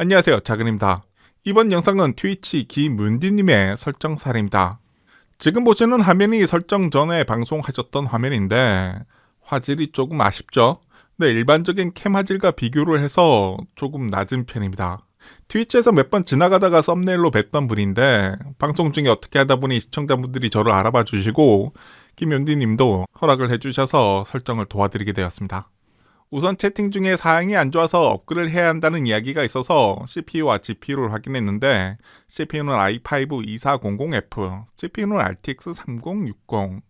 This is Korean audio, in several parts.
안녕하세요. 자근입니다. 이번 영상은 트위치 김문디님의 설정 사례입니다. 지금 보시는 화면이 설정 전에 방송하셨던 화면인데 화질이 조금 아쉽죠? 네, 일반적인 캠 화질과 비교를 해서 조금 낮은 편입니다. 트위치에서 몇 번 지나가다가 썸네일로 뵀던 분인데 방송 중에 어떻게 하다 보니 시청자분들이 저를 알아봐 주시고 김윤디 님도 허락을 해주셔서 설정을 도와드리게 되었습니다. 우선 채팅 중에 사양이 안 좋아서 업글을 해야 한다는 이야기가 있어서 CPU와 GPU를 확인했는데 CPU는 i5 2400F, GPU는 RTX 3060.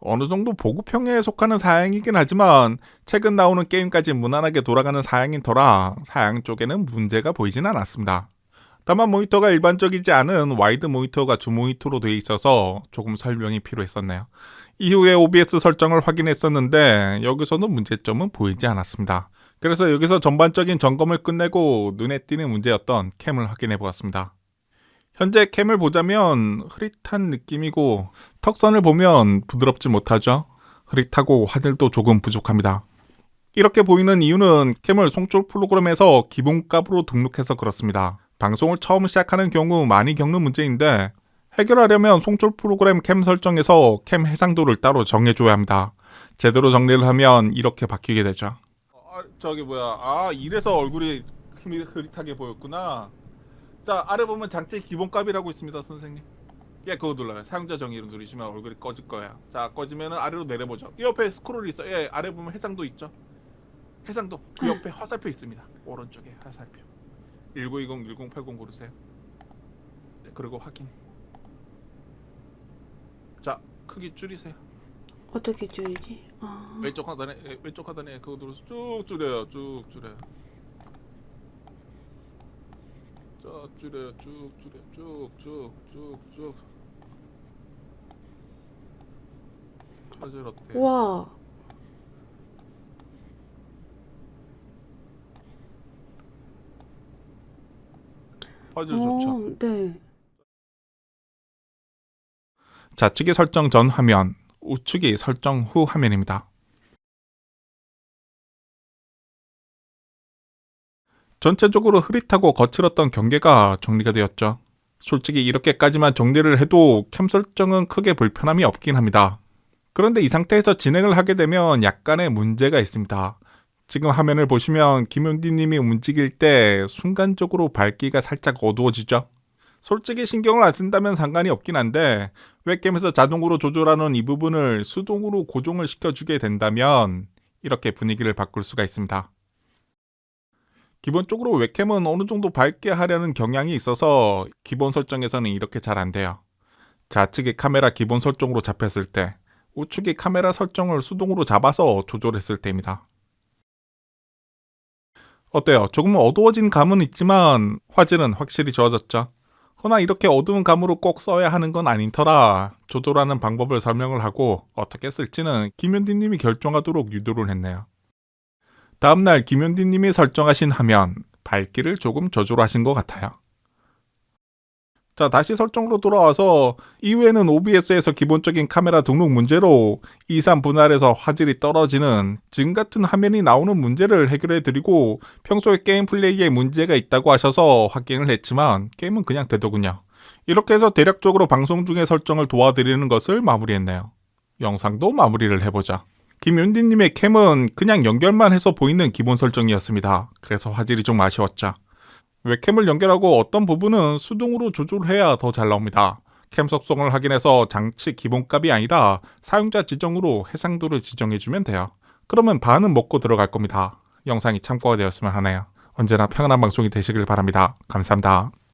어느 정도 보급형에 속하는 사양이긴 하지만 최근 나오는 게임까지 무난하게 돌아가는 사양인 터라 사양 쪽에는 문제가 보이진 않았습니다. 다만 모니터가 일반적이지 않은 와이드 모니터가 주 모니터로 되어 있어서 조금 설명이 필요했었네요. 이후에 OBS 설정을 확인했었는데 여기서는 문제점은 보이지 않았습니다. 그래서 여기서 전반적인 점검을 끝내고 눈에 띄는 문제였던 캠을 확인해 보았습니다. 현재 캠을 보자면 흐릿한 느낌이고 턱선을 보면 부드럽지 못하죠. 흐릿하고 화질도 조금 부족합니다. 이렇게 보이는 이유는 캠을 송출 프로그램에서 기본값으로 등록해서 그렇습니다. 방송을 처음 시작하는 경우 많이 겪는 문제인데 해결하려면 송출 프로그램 캠 설정에서 캠 해상도를 따로 정해줘야 합니다. 제대로 정리를 하면 이렇게 바뀌게 되죠. 아, 저기 뭐야? 아 이래서 얼굴이 흐릿- 흐릿하게 보였구나. 자 아래 보면 장치 기본값이라고 있습니다, 선생님. 예, 그거 눌러요. 사용자 정의를 누르시면 얼굴이 꺼질 거야. 자 꺼지면은 아래로 내려보죠. 이 옆에 스크롤이 있어. 예, 아래 보면 해상도 있죠. 해상도 그 옆에 화살표 있습니다. 오른쪽에 화살표. 1920, 1080 고르세요. 네, 그리고 확인. 자, 크기 줄이세요. 어떻게 줄이지? 아, 왼쪽 하단에 예, 왼쪽 하단에 그거 눌러서 쭉 줄여요. 쭉 줄여요. 자, 줄여요. 쭉 줄여. 쭉쭉쭉쭉쭉. 화질 어때요? 와, 화질 좋죠. 어, 네. 좌측이 설정 전 화면, 우측이 설정 후 화면입니다. 전체적으로 흐릿하고 거칠었던 경계가 정리가 되었죠. 솔직히 이렇게까지만 정리를 해도 캠 설정은 크게 불편함이 없긴 합니다. 그런데 이 상태에서 진행을 하게 되면 약간의 문제가 있습니다. 지금 화면을 보시면 김윤디님이 움직일 때 순간적으로 밝기가 살짝 어두워지죠. 솔직히 신경을 안 쓴다면 상관이 없긴 한데 웹캠에서 자동으로 조절하는 이 부분을 수동으로 고정을 시켜주게 된다면 이렇게 분위기를 바꿀 수가 있습니다. 기본적으로 웹캠은 어느 정도 밝게 하려는 경향이 있어서 기본 설정에서는 이렇게 잘 안 돼요. 좌측이 카메라 기본 설정으로 잡혔을 때, 우측이 카메라 설정을 수동으로 잡아서 조절했을 때입니다. 어때요? 조금 어두워진 감은 있지만 화질은 확실히 좋아졌죠? 허나 이렇게 어두운 감으로 꼭 써야 하는 건 아닌 터라 조절하는 방법을 설명을 하고 어떻게 쓸지는 김현디님이 결정하도록 유도를 했네요. 다음날 김현디님이 설정하신 화면 밝기를 조금 조절하신 것 같아요. 자 다시 설정으로 돌아와서 이후에는 OBS에서 기본적인 카메라 등록 문제로 2, 3 분할에서 화질이 떨어지는 지금 같은 화면이 나오는 문제를 해결해 드리고 평소에 게임 플레이에 문제가 있다고 하셔서 확인을 했지만 게임은 그냥 되더군요. 이렇게 해서 대략적으로 방송 중에 설정을 도와드리는 것을 마무리했네요. 영상도 마무리를 해보자. 김윤디님의 캠은 그냥 연결만 해서 보이는 기본 설정이었습니다. 그래서 화질이 좀 아쉬웠죠. 웹캠을 연결하고 어떤 부분은 수동으로 조절해야 더 잘 나옵니다. 캠 속성을 확인해서 장치 기본값이 아니라 사용자 지정으로 해상도를 지정해주면 돼요. 그러면 반은 먹고 들어갈 겁니다. 영상이 참고가 되었으면 하네요. 언제나 평안한 방송이 되시길 바랍니다. 감사합니다.